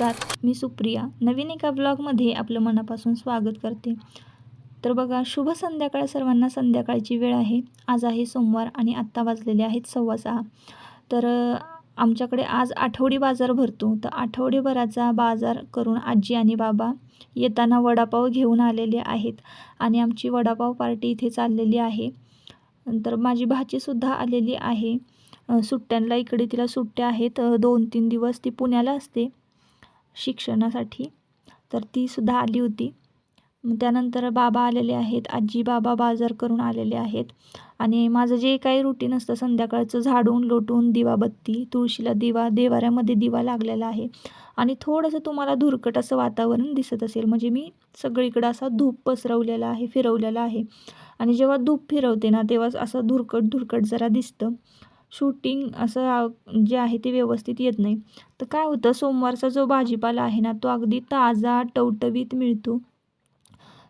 नमस्कार मी सुप्रिया. नवीन एका ब्लॉगमध्ये आपलं मनापासून स्वागत करते. तर बघा शुभ संध्याकाळ सर्वांना. संध्याकाळची वेळ आहे. आज आहे सोमवार आणि आत्ता वाजलेले आहेत सव्वा सहा. तर आमच्याकडे आज आठवडी बाजार भरतो. तर आठवडीभराचा बाजार करून आजी आणि बाबा येताना वडापाव घेऊन आलेले आहेत आणि आमची वडापाव पार्टी इथे चाललेली आहे. नंतर माझी भाचीसुद्धा आलेली आहे. सुट्ट्यांला सुट्ट्यांना इकडे तिला सुट्ट्या आहेत. दोन तीन दिवस ती पुण्याला असते. शिक्षणासाठी. तर तीसुद्धा आली होती. त्यानंतर बाबा आलेले आहेत. आजी बाबा बाजार करून आलेले आहेत. आणि माझं जे काही रुटीन असतं संध्याकाळचं झाडून लोटून दिवाबत्ती तुळशीला दिवा देवाऱ्यामध्ये दिवा लागलेला आहे. आणि थोडंसं तुम्हाला धुरकट असं वातावरण दिसत असेल. म्हणजे मी सगळीकडं असा धूप पसरवलेला आहे फिरवलेला आहे. आणि जेव्हा धूप फिरवते ना तेव्हा असं धुरकट धुरकट जरा दिसतं. शूटिंग असं जे आहे ते व्यवस्थित येत नाही. तर काय होतं सोमवारचा जो भाजीपाला आहे ना तो अगदी ताजा टवटवीत मिळतो.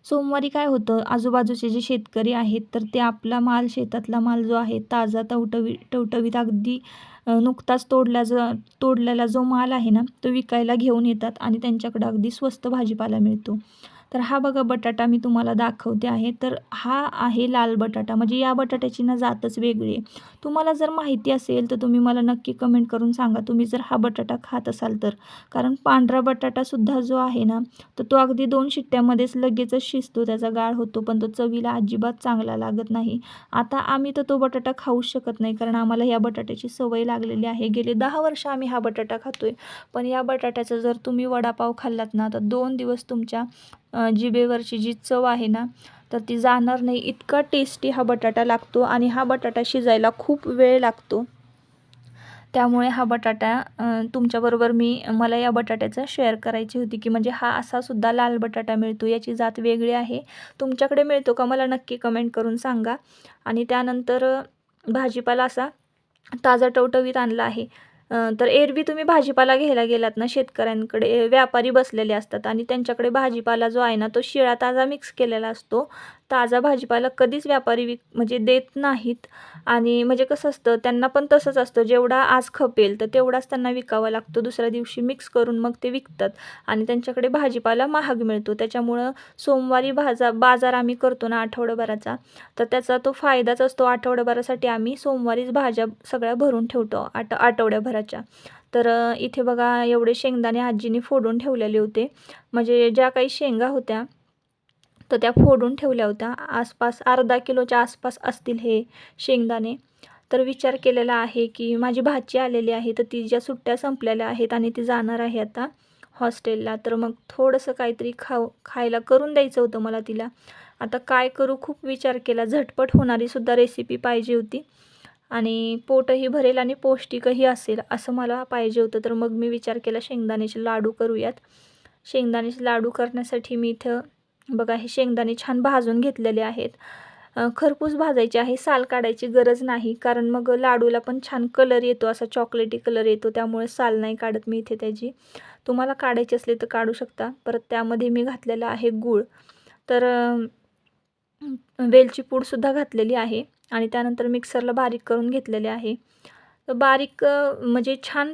सोमवारी काय होतं आजूबाजूचे जे शेतकरी आहेत तर ते आपला माल शेतातला माल जो आहे ताजा टवटवी टवटवीत अगदी नुकताच तोडल्या ज तोडलेला जो माल आहे ना तो विकायला घेऊन येतात आणि त्यांच्याकडं अगदी स्वस्त भाजीपाला मिळतो. तर हा बघा बटाटा मी तुम्हाला दाखवते आहे. तर हा आहे लाल बटाटा. म्हणजे या बटाट्याची ना जातच वेगळी आहे. तुम्हाला जर माहिती असेल तर तुम्ही मला नक्की कमेंट करून सांगा. तुम्ही जर हा बटाटा खात असाल तर. कारण पांढरा बटाटासुद्धा जो आहे ना तर तो अगदी दोन शिट्ट्यामध्येच लगेचच शिजतो. त्याचा गाळ होतो पण तो चवीला अजिबात चांगला लागत नाही. आता आम्ही तर तो बटाटा खाऊच शकत नाही. कारण आम्हाला या बटाट्याची सवय लागलेली आहे. गेले दहा वर्ष आम्ही हा बटाटा खातोय. पण या बटाट्याचा जर तुम्ही वडापाव खाल्लात ना तर दोन दिवस तुमच्या जिभेवरची जी चव आहे ना तर ती जाणार नाही. इतका टेस्टी हा बटाटा लागतो आणि हा बटाटा शिजायला खूप वेळ लागतो. त्यामुळे हा बटाटा तुमच्याबरोबर मी मला या बटाट्याचा शेअर करायची होती की म्हणजे हा असा सुद्धा लाल बटाटा मिळतो याची जात वेगळी आहे. तुमच्याकडे मिळतो का मला नक्की कमेंट करून सांगा. आणि त्यानंतर भाजीपाला असा ताजा टवटवीत आणला आहे. तर एरवी तुम्ही भाजीपाला घ्यायला गेलात ना शेतकऱ्यांकडे व्यापारी बसलेले असतात आणि त्यांच्याकडे भाजीपाला जो आहे ना तो शिळा ताजा मिक्स केलेला असतो. ताजा भाजीपाला कधीच व्यापारी विक म्हणजे देत नाहीत. आणि म्हणजे कसं असतं त्यांना पण तसंच असतं. जेवढा आज खपेल तर तेवढाच त्यांना विकावा लागतो. दुसऱ्या दिवशी मिक्स करून मग ते विकतात. आणि त्यांच्याकडे भाजीपाला महाग मिळतो. त्याच्यामुळं सोमवारी भाजा बाजार आम्ही करतो ना आठवड्याभराचा तर त्याचा तो फायदाच असतो. आठवड्याभरासाठी आम्ही सोमवारीच भाज्या सगळ्या भरून ठेवतो आठ आठवड्याभराच्या. तर इथे बघा एवढे शेंगदाणे आजीने फोडून ठेवलेले होते. म्हणजे ज्या काही शेंगा होत्या तर त्या फोडून ठेवल्या होत्या. आसपास अर्धा किलोच्या आसपास असतील हे शेंगदाणे. तर विचार केलेला आहे की माझी भाची आलेली आहे तर तिच्या सुट्ट्या संपलेल्या आहेत आणि ती जाणार आहे आता हॉस्टेलला. तर मग थोडंसं काहीतरी खाऊ खायला करून द्यायचं होतं मला तिला. आता काय करू खूप विचार केला. झटपट होणारीसुद्धा रेसिपी पाहिजे होती. आणि पोटही भरेल आणि पौष्टिकही असेल असं मला पाहिजे होतं. तर मग मी विचार केला शेंगदाण्याचे लाडू करूयात. शेंगदाण्याचे लाडू करण्यासाठी मी इथं बघा हे शेंगदाणे छान भाजून घेतलेले आहेत. खरपूस भाजायचे आहे साल काढायची गरज नाही कारण मग लाडूला पण छान कलर येतो असा चॉकलेटी कलर येतो त्यामुळे साल नाही काढत मी इथे त्याची. तुम्हाला काढायची असली तर काढू शकता. परत त्यामध्ये मी घातलेला आहे गूळ. तर वेलची पूडसुद्धा घातलेली आहे आणि त्यानंतर मिक्सरला बारीक करून घेतलेले आहे. तर बारीक म्हणजे छान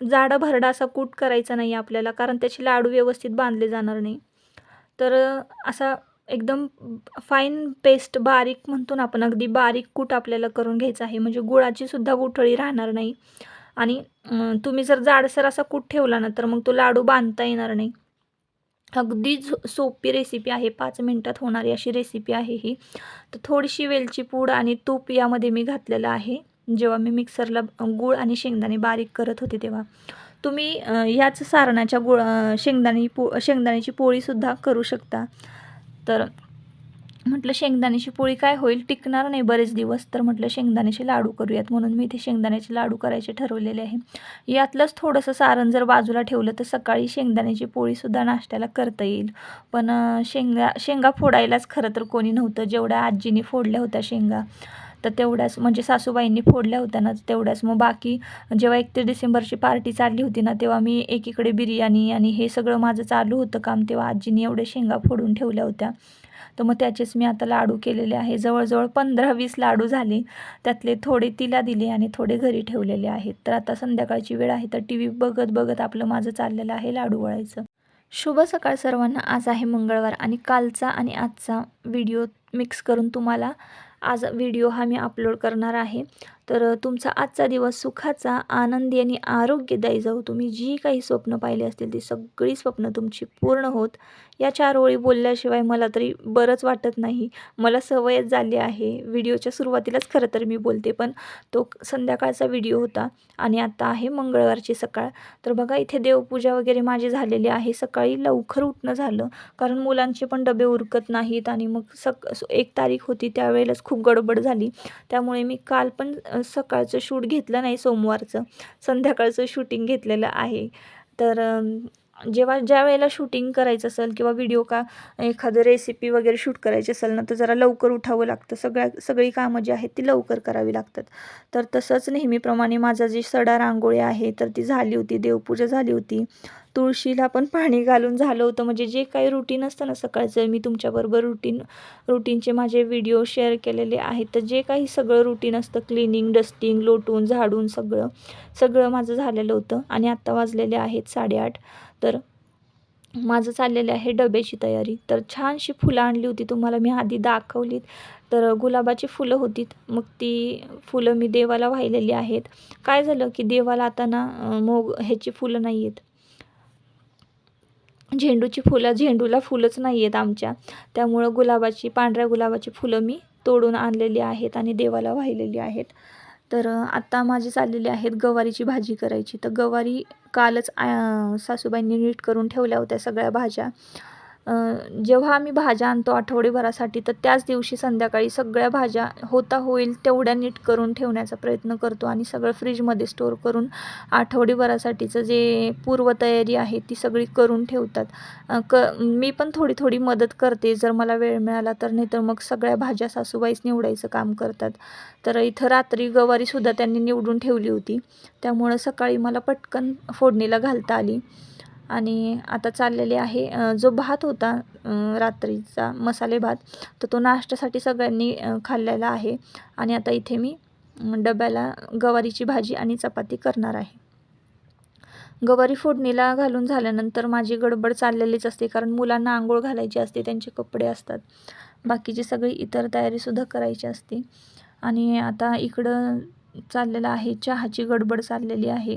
जाडा भरडा असा कूट करायचा नाही आपल्याला कारण त्याचे लाडू व्यवस्थित बांधले जाणार नाही. तर असा एकदम फाईन पेस्ट बारीक म्हणतो ना आपण अगदी बारीक कूट आपल्याला करून घ्यायचं आहे. म्हणजे गुळाची सुद्धा गुठळी राहणार नाही. आणि तुम्ही जर जाडसर असा कूट ठेवला ना तर मग तो लाडू बांधता येणार नाही. अगदी झो- सोपी रेसिपी आहे. पाच मिनटात होणारी अशी रेसिपी आहे ही. तर थोडीशी वेलची पूड आणि तूप यामध्ये मी घातलेलं आहे. जेव्हा मी मिक्सरला गूळ आणि शेंगदाणे बारीक करत होते तेव्हा. तुम्ही ह्याच याच सारणाच्या गुळ शेंगदाणी शेंगदाणे पो शेंगदाण्याची पोळीसुद्धा करू शकता. तर म्हटलं शेंगदाण्याची पोळी काय होईल? टिकणार नाही बरेच दिवस. तर म्हटलं शेंगदाण्याचे लाडू करूयात म्हणून मी इथे शेंगदाण्याचे लाडू करायचे ठरवलेले आहे. यातलंच थोडंसं सारण जर बाजूला ठेवलं तर सकाळी शेंगदाण्याची पोळीसुद्धा नाश्त्याला करता येईल. पण शेंगा शेंगा फोडायलाच खरं तर कोणी नव्हतं. जेवढ्या आजीने फोडल्या होत्या शेंगा. तर तेवढ्याच म्हणजे सासूबाईंनी फोडल्या होत्या ना तेवढ्याच. मग बाकी जेव्हा एकतीस डिसेंबरची पार्टी चालली होती ना तेव्हा मी एकीकडे बिर्याणी आणि हे सगळं माझं चालू होतं काम तेव्हा आजीने एवढ्या शेंगा फोडून ठेवल्या होत्या. तर मग त्याचेच मी आता लाडू केलेले आहे. जवळजवळ पंधरा वीस लाडू झाले. त्यातले थोडे तिला दिले आणि थोडे घरी ठेवलेले आहेत. तर आता संध्याकाळची वेळ आहे तर टी व्ही बघत बघत आपलं माझं चाललेलं आहे लाडू वळायचं. शुभ सकाळ सर्वांना. आज आहे मंगळवार आणि कालचा आणि आजचा व्हिडिओ मिक्स करून तुम्हाला आज व्हिडिओ हा मी अपलोड करणार आहे. तर तुमचा आजचा दिवस सुखाचा आनंदी आणि आरोग्यदायी जाऊ तुम्ही जी काही स्वप्न पाहिली असतील ती सगळी स्वप्न तुमची पूर्ण होत. या चार ओळी बोलल्याशिवाय मला तरी बरंच वाटत नाही. मला सवयच झाली आहे. व्हिडिओच्या सुरुवातीलाच खरं तर मी बोलते पण तो संध्याकाळचा व्हिडिओ होता आणि आता आहे मंगळवारची सकाळ. तर बघा इथे देवपूजा वगैरे माझी झालेली आहे. सकाळी लवकर उठणं झालं कारण मुलांचे पण डबे उरकत नाहीत आणि मग सक एक तारीख होती त्यावेळेलाच खूप गडबड झाली. त्यामुळे मी काल पण सकाळचं शूट घेतलं नाही सोमवारचं. संध्याकाळचं शूटिंग घेतलेलं आहे. तर जेव्हा ज्या वेळेला शूटिंग करायचं असेल किंवा व्हिडिओ का एखादं रेसिपी वगैरे शूट करायची असेल ना तर जरा लवकर उठावं लागतं. सगळ्या सगळी कामं जी आहेत ती लवकर करावी लागतात. तर तसंच नेहमीप्रमाणे माझा जी सडा रांगोळी आहे तर ती झाली होती देवपूजा झाली होती. तुळशीला पण पाणी घालून झालं होतं. म्हणजे जे काही रुटीन असतं ना सकाळचं मी तुमच्याबरोबर रुटीन रुटीनचे माझे व्हिडिओ शेअर केलेले आहेत. तर जे काही सगळं रुटीन असतं क्लिनिंग डस्टिंग लोटून झाडून सगळं सगळं माझं झालेलं होतं. आणि आत्ता वाजलेले आहेत साडेआठ. तर माझं चाललेलं आहे डब्याची तयारी. तर छानशी फुलं आणली होती तुम्हाला मी आधी दाखवलीत. तर गुलाबाची फुलं होतीत मग ती फुलं मी देवाला वाहिलेली आहेत. काय झालं की देवाला आता ना मोग ह्याची फुलं नाही आहेत झेंडूची फुलं झेंडूला फुलंच नाही आहेत आमच्या. त्यामुळं गुलाबाची पांढऱ्या गुलाबाची फुलं मी तोडून आणलेली आहेत आणि देवाला वाहिलेली आहेत. तर आत्ता माझी चाललेली आहेत गवारीची भाजी करायची. तर गवारी कालच सासूबाईंनी नीट करून ठेवल्या होत्या सगळ्या भाज्या. जेव्हा आम्ही भाज्या आणतो आठवडेभरासाठी तर त्याच दिवशी संध्याकाळी सगळ्या भाज्या होता होईल तेवढ्या नीट करून ठेवण्याचा प्रयत्न करतो आणि सगळं फ्रीजमध्ये स्टोअर करून आठवडेभरासाठीचं जे पूर्वतयारी आहे ती सगळी करून ठेवतात. क मी पण थोडी थोडी मदत करते जर मला वेळ मिळाला तर नाही तर मग सगळ्या भाज्या सासूबाईच निवडायचं काम करतात. तर इथं रात्री गवारीसुद्धा त्यांनी निवडून ठेवली होती. त्यामुळं सकाळी मला पटकन फोडणीला घालता आली. आणि आता चाललेले आहे जो भात होता रात्रीचा मसाले भात तर तो नाश्त्यासाठी सगळ्यांनी खाल्लेला आहे. आणि आता इथे मी डब्याला गवारीची भाजी आणि चपाती करणार आहे. गवारी फोडणीला घालून झाल्यानंतर माझी गडबड चाललेलीच असते कारण मुलांना आंघोळ घालायची असते त्यांचे कपडे असतात. बाकीची सगळी इतर तयारीसुद्धा करायची असते. आणि आता इकडं चाललेलं आहे चहाची गडबड चाललेली आहे.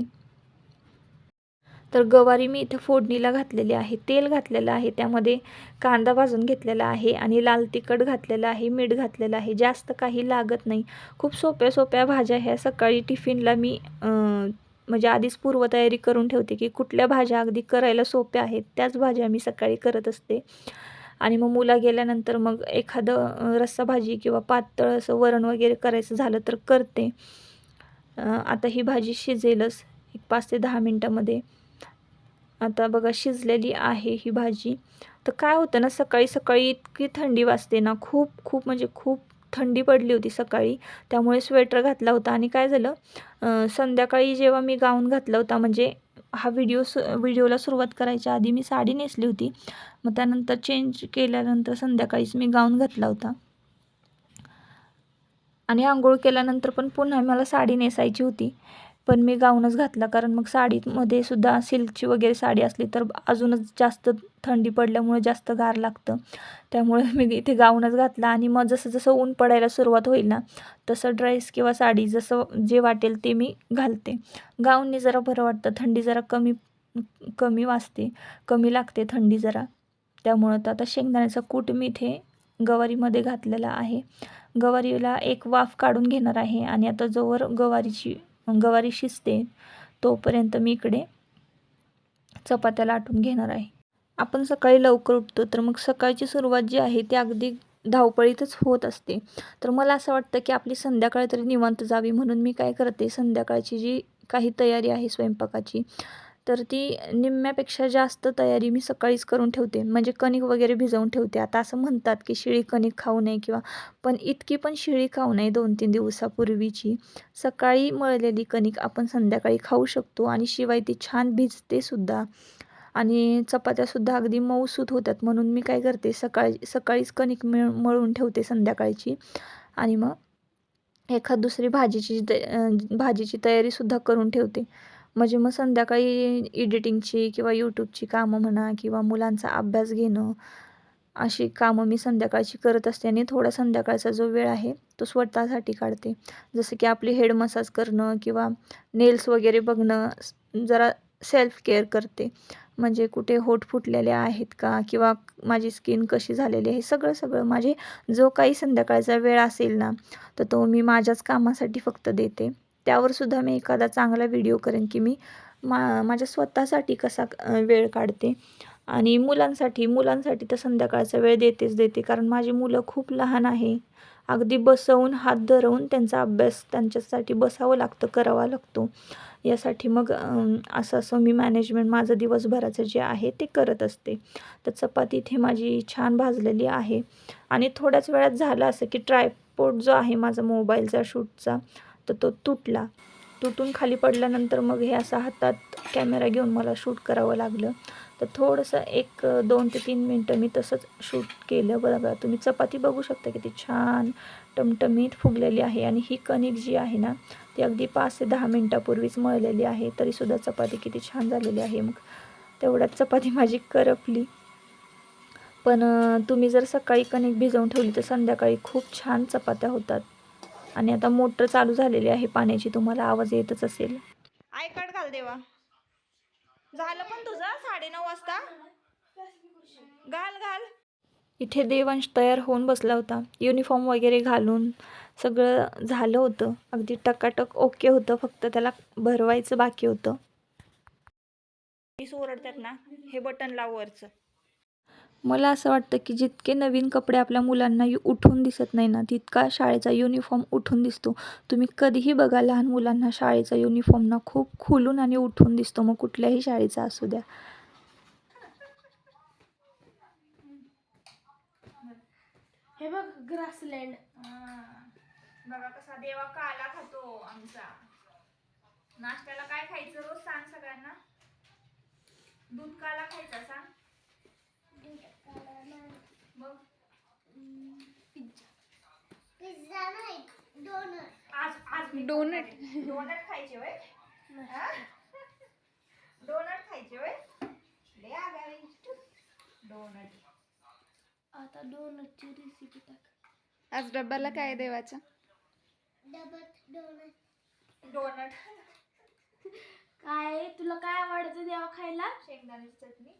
तर गवारी मी इथे फोडणीला घातलेली आहे. तेल घातलेलं आहे. त्यामध्ये कांदा भाजून घेतलेला आहे आणि लाल तिखट घातलेलं आहे मीठ घातलेलं आहे. जास्त काही लागत नाही. खूप सोप्या सोप्या भाज्या ह्या. सकाळी टिफिनला मी म्हणजे आधीच पूर्वतयारी करून ठेवते की कुठल्या भाज्या अगदी करायला सोप्या आहेत त्याच भाज्या मी सकाळी करत असते. आणि मग मुला गेल्यानंतर मग एखादं रस्सा भाजी किंवा पातळ असं वरण वगैरे करायचं झालं तर करते. आता ही भाजी शिजेलच एक पाच ते दहा मिनटामध्ये. आता बघा शिजलेली आहे ही भाजी. तर काय होतं ना सकाळी सकाळी इतकी थंडी वाजते ना खूप खूप म्हणजे खूप थंडी पडली होती सकाळी. त्यामुळे स्वेटर घातला होता आणि काय झालं संध्याकाळी जेव्हा मी गाऊन घातला होता म्हणजे हा व्हिडिओ सु व्हिडिओला सुरुवात करायच्या आधी मी साडी नेसली होती. मग त्यानंतर चेंज केल्यानंतर संध्याकाळीच मी गाऊन घातला होता. आणि आंघोळ केल्यानंतर पण पुन्हा मला साडी नेसायची होती. पण मी गाऊनच घातला कारण मग साडीमध्ये सुद्धा सिल्कची वगैरे साडी असली तर अजूनच जास्त थंडी पडल्यामुळे जास्त गार लागतं. त्यामुळे मी इथे गाऊनच घातला आणि मग जसं जसं ऊन पडायला सुरुवात होईल ना तसं ड्रेस किंवा साडी जसं जे वाटेल ते मी घालते. गाऊनने जरा बरं वाटतं थंडी जरा कमी कमी वाजते कमी लागते थंडी जरा. त्यामुळं तर आता शेंगदाण्याचा कूट मी इथे गवारीमध्ये घातलेला आहे. गवारीला एक वाफ काढून घेणार आहे आणि आता जोवर गवारीची गवारी शिजते. तोपर्यंत मी इकडे चपात्या लाटून घेणार आहे. आपण सकाळी लवकर उठतो तर मग सकाळची सुरुवात जी आहे ती अगदी धावपळीतच होत असते. तर मला असं वाटतं की आपली संध्याकाळ तरी निवांत जावी म्हणून मी काय करते संध्याकाळची जी काही तयारी आहे स्वयंपाकाची तर ती निम्म्यापेक्षा जास्त तयारी मी सकाळीच करून ठेवते. म्हणजे कणिक वगैरे भिजवून ठेवते. आता असं म्हणतात की शिळी कणिक खाऊ नये किंवा पण इतकी पण शिळी खाऊ नये दोन तीन दिवसापूर्वीची. सकाळी मळलेली कणिक आपण संध्याकाळी खाऊ शकतो आणि शिवाय ती छान भिजते सुद्धा. आणि चपात्यासुद्धा अगदी मऊसूत होतात म्हणून मी काय करते सकाळी सकाळीच कणिक मिळ मळून ठेवते संध्याकाळची. आणि मग एखाद दुसरी भाजीची त भाजीची तयारीसुद्धा करून ठेवते. म्हणजे मग संध्याकाळी एडिटिंगची किंवा यूट्यूबची कामं म्हणा किंवा मुलांचा अभ्यास घेणं अशी कामं मी संध्याकाळची करत असते आणि थोडा संध्याकाळचा जो वेळ आहे तो स्वतःसाठी काढते. जसं की आपली हेड मसाज करणं किंवा नेल्स वगैरे बघणं जरा सेल्फ केअर करते. म्हणजे कुठे होठ फुटलेले आहेत का किंवा माझी स्किन कशी झालेली आहे सगळं सगळं माझे जो काही संध्याकाळचा वेळ असेल ना तर तो मी माझ्याच कामासाठी फक्त देते. त्यावरसुद्धा मी एखादा चांगला व्हिडिओ करेन की मी मा माझ्या स्वतःसाठी कसा वेळ काढते. आणि मुलांसाठी मुलांसाठी तर संध्याकाळचा वेळ देतेच देते कारण माझी मुलं खूप लहान आहे. अगदी बसवून हात धरवून त्यांचा अभ्यास त्यांच्यासाठी बसावं लागतं करावा लागतो. यासाठी मग असं असं मी मॅनेजमेंट माझं दिवसभराचं जे आहे ते करत असते. तर चपाती इथे माझी छान भाजलेली आहे. आणि थोड्याच वेळात झालं असं की ट्रायपोर्ट जो आहे माझा मोबाईलचा शूटचा तर तो तुटला. तुटून खाली पडल्यानंतर मग हे असं हातात कॅमेरा घेऊन मला शूट करावं लागलं. तर थोडंसं एक दोन ते तीन मिनटं मी तसंच शूट केलं. बघा तुम्ही चपाती बघू शकता किती छान टमटमीत फुगलेली आहे आणि ही कणिक जी आहे ना ती अगदी पाच ते दहा मिनटापूर्वीच मळलेली आहे. तरीसुद्धा चपाती किती छान झालेली आहे. मग तेवढ्यात चपाती माझी करपली. पण तुम्ही जर सकाळी कणिक भिजवून ठेवली तर संध्याकाळी खूप छान चपात्या होतात. आणि आता मोटर चालू झालेली आहे पाण्याची तुम्हाला आवाज येतच असेल. आयकट घाल देवा. झालं पण तुझं? साडेनऊ वाजता? घाल घाल. इथे देवांश तयार होऊन बसला होता. युनिफॉर्म वगैरे घालून सगळं झालं होतं. अगदी टकाटक ओके होतं. फक्त त्याला भरवायचं बाकी होतं. ओरडतात ना हे बटन लाव वरचं. मला असं वाटतं की जितके नवीन कपडे आपल्या मुलांना यु- उठून दिसत नाही ना तितका शाळेचा युनिफॉर्म उठून दिसतो. तुम्ही कधीही बघा लहान मुलांना शाळेचा युनिफॉर्म ना खूप खुलून आणि उठून दिसतो. मग कुठल्याही शाळेचा असू द्या. हे बघ ग्रासलँड. बघा कसा देवा काला खातो आमचा. नाश्त्याला काय खायचं? रोज सांग सगळ्यांना. दूध काला खायचा सांग. मग? पिझ्झा. नाही डोनट. आज आज डोनट. डोनट खायचे वय डोनट खायचे वय लय आगावी. डोनट. आता डोनटची रेसिपी टाक. आज डब्याला काय आहे देवाच्या डबल डोनट. डोनट. काय तुला काय आवडतं देवा खायला? शेंगदाण्याची चटणी.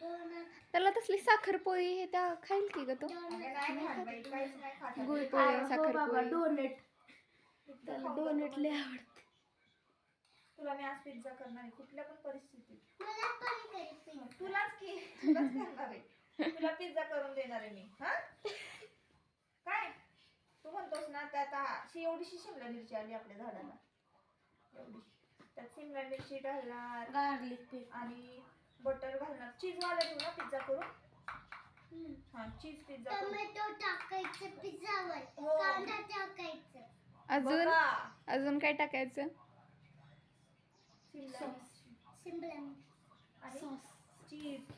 त्याला तसली साखरपोळी हे त्या खाईल की ग तो. गुळपोळी बाबा साखरपोळी डोनट त्याला डोनट. लय आवडते. तुला मी आज पिझ्झा करणार आहे कुठल्या पण परिस्थितीत. तुलाच की तुलाच करणार आहे. तुला पिझ्झा करून देणार आहे मी हा? काय? तू म्हणतोस ना त्यात एवढीशी शिमला मिरची आली आपल्या झाडाला. त्यात शिमला मिरची घालणार गार्लिक पेपर आणि बटर घालणार. चीज वाला देऊ ना पिझ्झा करून. हा चीज पिझ्झा करून. टोमॅटो टाकायचं पिझ्झावर हो. कांदा टाकायचं. अजून? बघा. अजून काय टाकायचं? शिमला मिरची. सिंपल आणि sauce cheese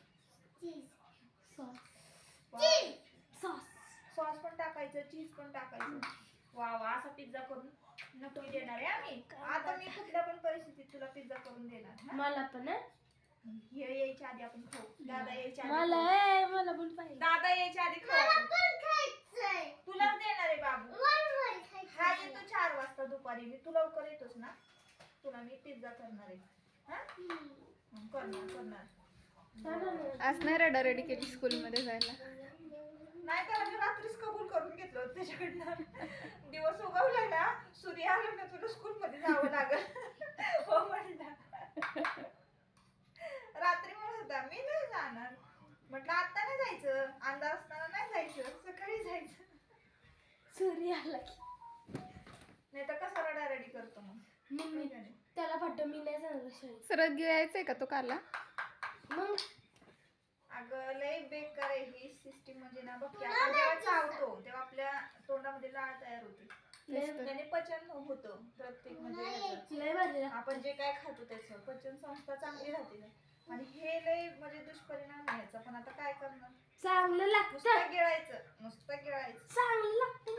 cheese sauce. Sauce sauce पण टाकायचं चीज पण टाकायचं. वा वा असा पिझ्झा करून नक्की देणार आहे आम्ही. आता मी कुठल्या पण परिस्थितीत तुला पिझ्झा करून देणार हा? मला पण हं? हे यायच्या आधी आपण खाऊ. दादा यायच्या आधी मला खाऊ. ए, मला पण पाहिजे. दादा यायच्या आधी खाऊ. तुलाच देणार आहे बाबू. वर हा येतो चार वाजता दुपारी. मी तू लवकर येतोस ना? तुला मी पिझ्झा करणार आहे. हा? हं, करणार करणार. आज नाही रडा रेडी केली स्कूलमध्ये जायला. नाही त्याला मी रात्रीच कबूल करून घेतलं होतं त्याच्याकडनं. दिवस उगवला ना सूर्य आला ना तुला स्कूल मध्ये जावं लागल. हो म्हणला रात्री म्हणत होता मी नाही जाणार म्हटलं आता नाही जायचं. अंधार असताना नाही जायचं. सकाळी जायचं. सूर्य आला की. नाही तर कसा रडा रेडी करतो मग? मम्मी त्याला फाटो मी नाही जाणार शाळेत. सरळ गिळायचंय का तो काला मग? अगं लय बेकार आहे ही सिस्टीम म्हणजे ना बघ की आपण जेव्हा चावतो तेव्हा आपल्या तोंडामध्ये लाळ तयार होते. त्याने पचन होतं प्रत्येक म्हणजे. लय भारी. आपण जे काय खातो त्याचं पचन संस्था चांगली राहते आणि हे लय म्हणजे दुष्परिणाम आहे याचा. पण आता काय करणार? चांगलं लागतं. नुसतं गिळायचं. नुसतं गिळायचं. चांगलं लागतं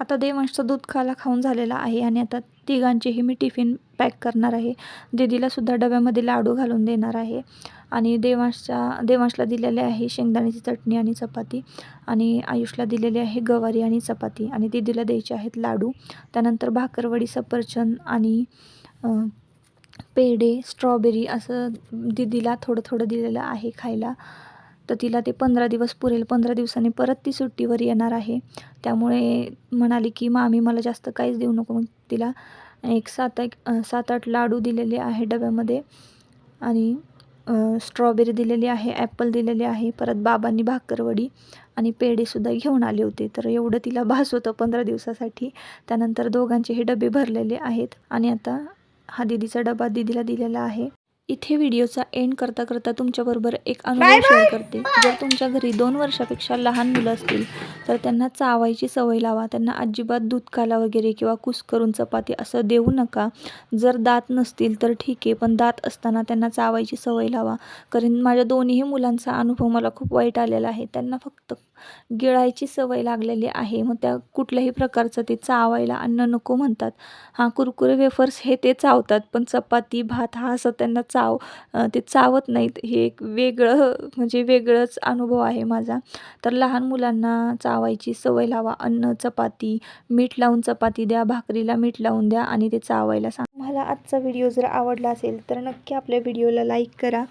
आता देवांशचं दूध खाला खाऊन झालेला आहे आणि आता तिघांचेही मी टिफिन पॅक करणार आहे. दीदीला सुद्धा डब्यामध्ये लाडू घालून देणार आहे. आणि देवांशच्या देवांशला दिलेले आहे शेंगदाण्याची चटणी आणि चपाती. आणि आयुषला दिलेली आहे गवारी आणि चपाती. आणि दीदीला द्यायचे आहेत लाडू. त्यानंतर भाकरवडी सफरचंद आणि अं, पेढे स्ट्रॉबेरी असं दीदीला थोडं थोडं दिलेलं आहे खायला. तर तिला ते पंधरा दिवस पुरेल. पंधरा दिवसांनी परत ती सुट्टीवर येणार आहे. त्यामुळे म्हणाली की मामी मला जास्त काहीच देऊ नको. मग तिला एक सात एक सात आठ लाडू दिलेले आहे डब्यामध्ये. आणि स्ट्रॉबेरी दिलेली आहे ॲपल दिलेले आहे परत बाबांनी भाकरवडी आणि पेढेसुद्धा घेऊन आले होते. तर एवढं तिला भास होतं पंधरा दिवसासाठी. त्यानंतर दोघांचे हे डबे भरलेले आहेत. आणि आता हा दिदीचा डबा दिदीला दिलेला आहे. इथे व्हिडिओचा एंड करता करता तुमच्याबरोबर एक अनुभव शेअर करते. जर तुमच्या घरी दोन वर्षापेक्षा लहान मुलं असतील तर त्यांना चावायची सवय लावा. त्यांना अजिबात दूध काला वगैरे किंवा कुस करून चपाती असं देऊ नका. जर दात नसतील तर ठीक आहे पण दात असताना त्यांना चावायची सवय लावा. कारण माझ्या दोन्ही मुलांचा अनुभव मला खूप वाईट आलेला आहे. त्यांना फक्त गिळायची सवय लागलेली आहे. मग त्या कुठल्याही प्रकारचं ते चावायला अन्न नको म्हणतात. हां कुरकुरे वेफर्स हे ते चावतात पण चपाती भात हा असं त्यांना चाव ते चावत नाहीत. हे एक वेगळं म्हणजे वेगळंच अनुभव आहे माझा. तर लहान मुलांना चावायची सवय लावा. अन्न चपाती मीठ लावून चपाती द्या भाकरीला मीठ लावून द्या आणि ते चावायला सांग. मला आजचा व्हिडिओ जर आवडला असेल तर नक्की आपल्या व्हिडिओला लाईक करा.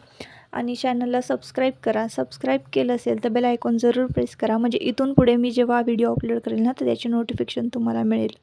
आणि चॅनलला सबस्क्राईब करा. सबस्क्राईब केलं असेल तर बेल आयकॉन जरूर प्रेस करा. म्हणजे इथून पुढे मी जेव्हा व्हिडिओ अपलोड करेल ना तर त्याची नोटिफिकेशन तुम्हाला मिळेल.